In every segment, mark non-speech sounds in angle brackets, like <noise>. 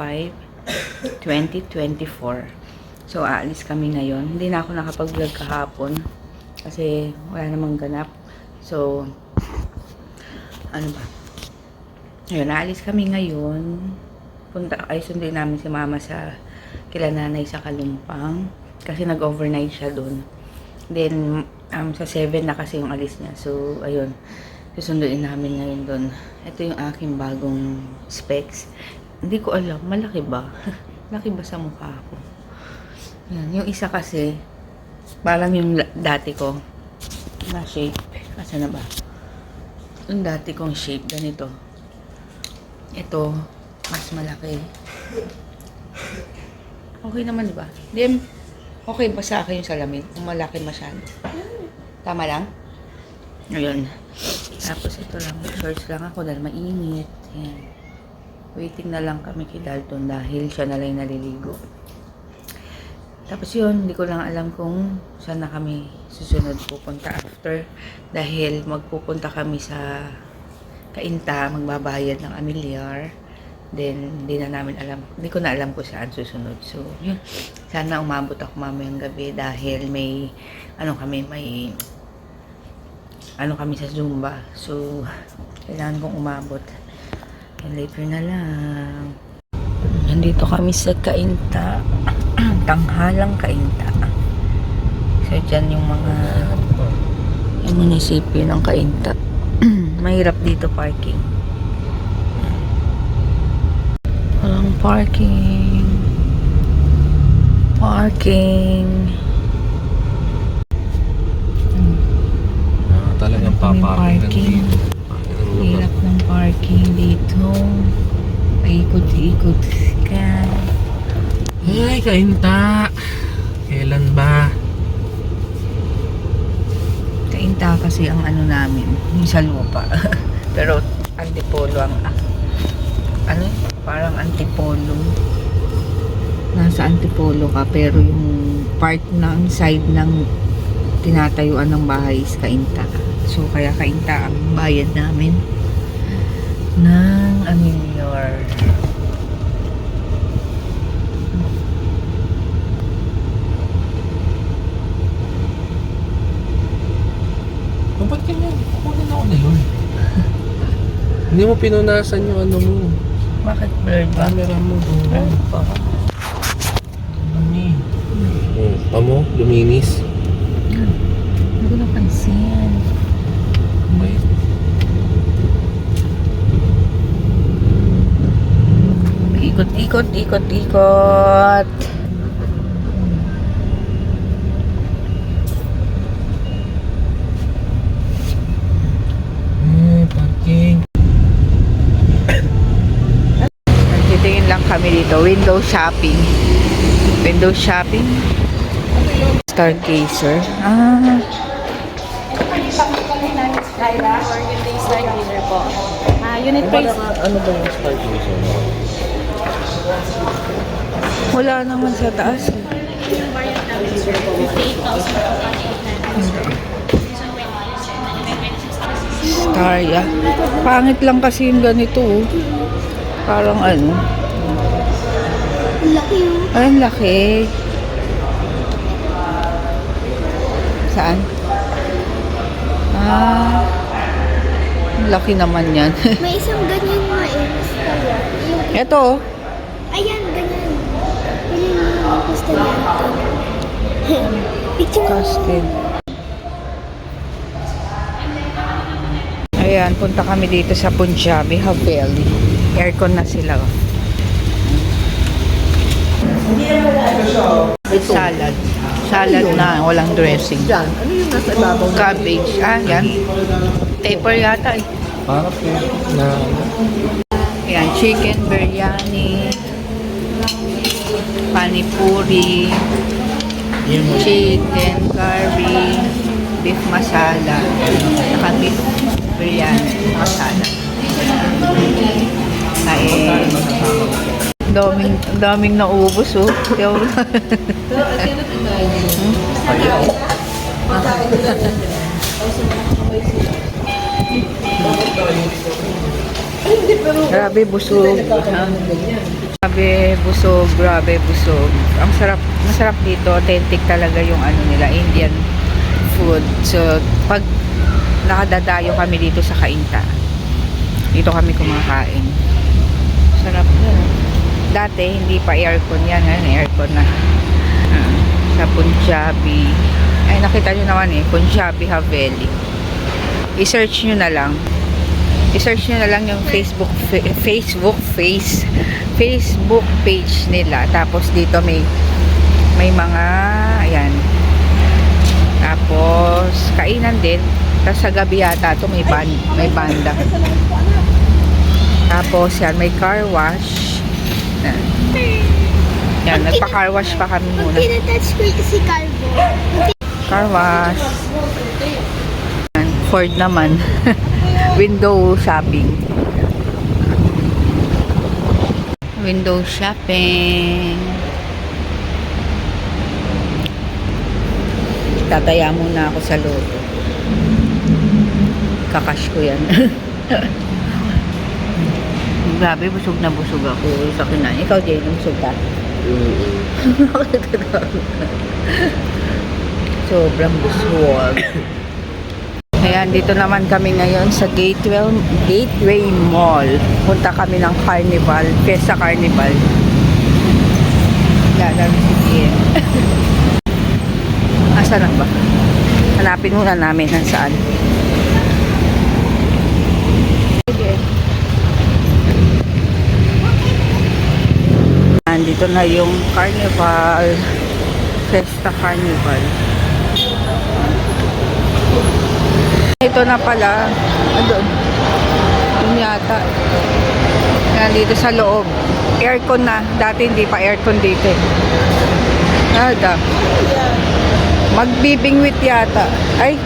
5, 2024. So, aalis kami ngayon. Hindi na ako nakapag-vlog kahapon. Kasi wala namang ganap. So, ano ba? Ayun, aalis kami ngayon. Punta, ay sundin namin si mama sa kila nanay sa Kalumpang. Kasi nag-overnight siya doon. Then, um, sa 7 na kasi yung alis niya. So, ayun. Susunduin namin ngayon doon. Ito yung aking bagong specs. Hindi ko alam, malaki ba? <laughs> Malaki ba sa mukha ko? Yan. Yung isa kasi, parang yung dati ko na shape. Asa na ba? Yung dati kong shape, ganito. Ito, mas malaki. Okay naman, di ba? Then, okay ba sa akin yung salamin? Kung malaki masyado. Tama lang? Ayun. Tapos ito lang, shorts lang ako dahil mainit. Yan. Waiting na lang kami kay Dalton dahil siya na lang naliligo. Tapos yun, hindi ko lang alam kung saan na kami susunod pupunta after. Dahil magpupunta kami sa Kainta, magbabayad ng amilyar. Then, hindi na namin alam, hindi ko na alam kung saan susunod. So, yun. Sana umabot ako mamayang gabi dahil may, ano kami, may, ano kami sa Zumba. So, kailangan kong umabot. Later na lang. Nandito kami sa Kainta. <clears throat> Tanghalang Kainta. So, dyan yung mga yung munisipyo ng Kainta. <clears throat> Mahirap dito parking. Walang parking. Parking. Ah, talagang paparking parking? Hirap parking dito. Paikot-ikot ka. Ay, kainta! Kailan ba? Kainta kasi ang ano namin, yung sa lupa. <laughs> Pero antipolo ang ano yun? parang antipolo. Nasa antipolo ka pero yung part ng side ng tinatayuan ng bahay is kainta. So kaya kainta ang bayad namin ng amilyar. Oh, ba't ganyan? Kukunin ako ni Lord. Hindi mo pinunasan yung ano mo. Bakit blurred ba? Camera mo. Blurred. Ano eh? Oh, pamo, luminis. Hindi ko napansin. Ikot, ikot, ikot, ikot. Eh, parking. Nagtitingin lang kami dito. Window shopping. Window shopping. Stargazer. Ah. Yung dinner po. Ah, unit price. ano ba yung parking sa Wala naman sa taas. Yung 58,000 Starya. Pangit lang kasi yung ganito. oh. Parang ano. Laki yun. Ay, ang laki. Saan? Ah. Ang laki naman yan. <laughs> May isang ganyan nga eh. Mas kaya. Yung, Ito. oh. ayan, ganyan. Ganyan yung gusto niya. <laughs> Picture. Ayan, punta kami dito sa Punjabi, Haveli. Aircon na sila. oh. Salad. Salad na, walang dressing. Yan, ano yung nasa ibabaw? Cabbage. Ah, yan. Pepper yata eh. Para po na... Ayan, chicken biryani. Panipuri. Chicken curry. Beef masala. Saka beef biryani masala. Kain. Daming, daming naubos oh. Grabe busog. Grabe busog, grabe busog. Ang sarap, masarap dito. Authentic talaga yung ano nila, Indian food. So, pag nakadadayo kami dito sa Kainta, dito kami kumakain. Sarap. Dati, hindi pa aircon yan. Ngayon, aircon na. Ah, sa Punjabi. Ay, nakita nyo naman eh, Punjabi Haveli. I-search nyo na lang. I-search nyo na lang yung Facebook, fa- Facebook face, Facebook page nila. Tapos dito may, may mga, ayan. Tapos, kainan din. Tapos sa gabi yata to may, ban, may banda. Tapos yan, may car wash. Yan, yan nagpa-car wash pa kami muna. touchscreen si Carbo. Car wash. Yan, Ford naman. <laughs> Window shopping. Window shopping. Tataya muna ako sa loto. Kakash ko yan. <laughs> Grabe, busog na busog ako sa kinain. Ikaw, Jay, busog ka? <laughs> Sobrang busog. Ayan, dito naman kami ngayon sa Gateway, Gateway Mall. Punta kami ng Carnival, Fiesta Carnival. Gagal si Tien. Asa na ba? Hanapin muna namin ng saan. Nandito na yung Carnival. Fiesta Carnival. Ito na pala. Andun. Yun yata. Yan, dito sa loob. Aircon na. Dati hindi pa aircon dito eh. Nada. Magbibingwit yata. Ay.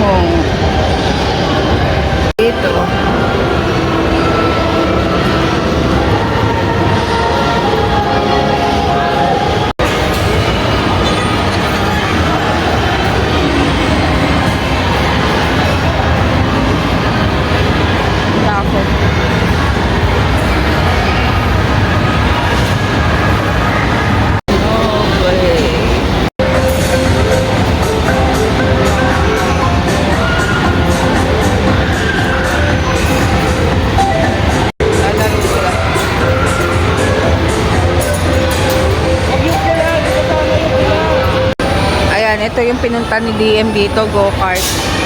Oh. Dito. Ito yung pinunta ni DM dito, go-kart.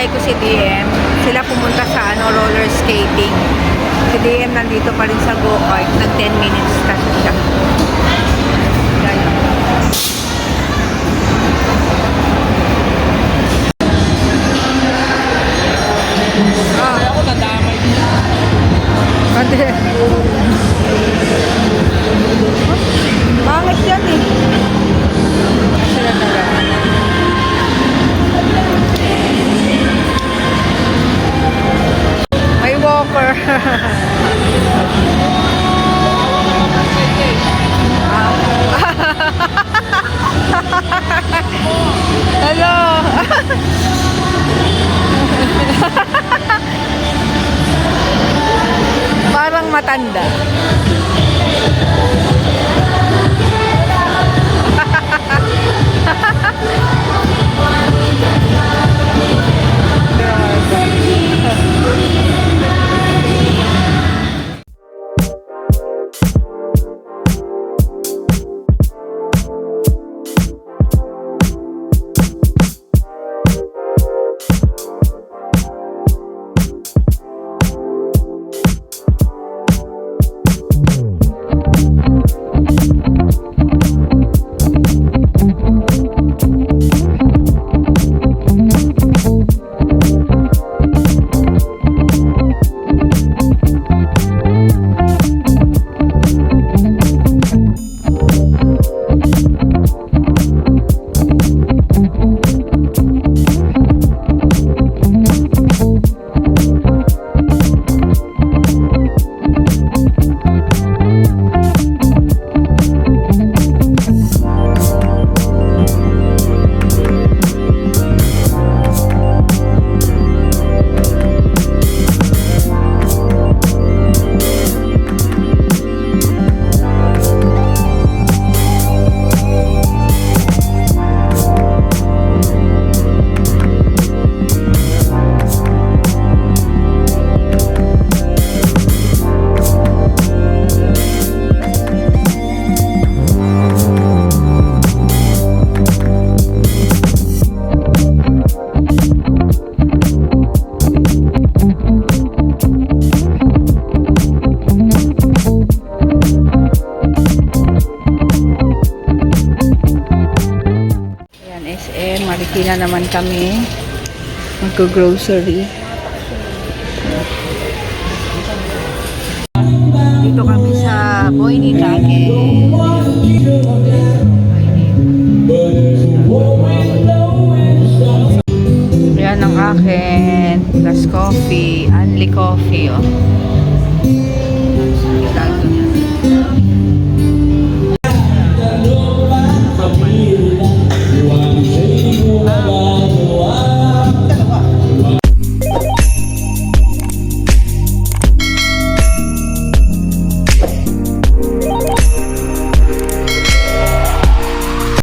Hinihintay ko si DM. Sila pumunta sa ano, roller skating. Si DM nandito pa rin sa go-kart. Nag 10 minutes kasi siya. Matanda. <laughs> SM. Marikina naman kami. Magko-grocery. Dito kami sa Boyni Target. Yan ang akin. Plus coffee. Only coffee, oh.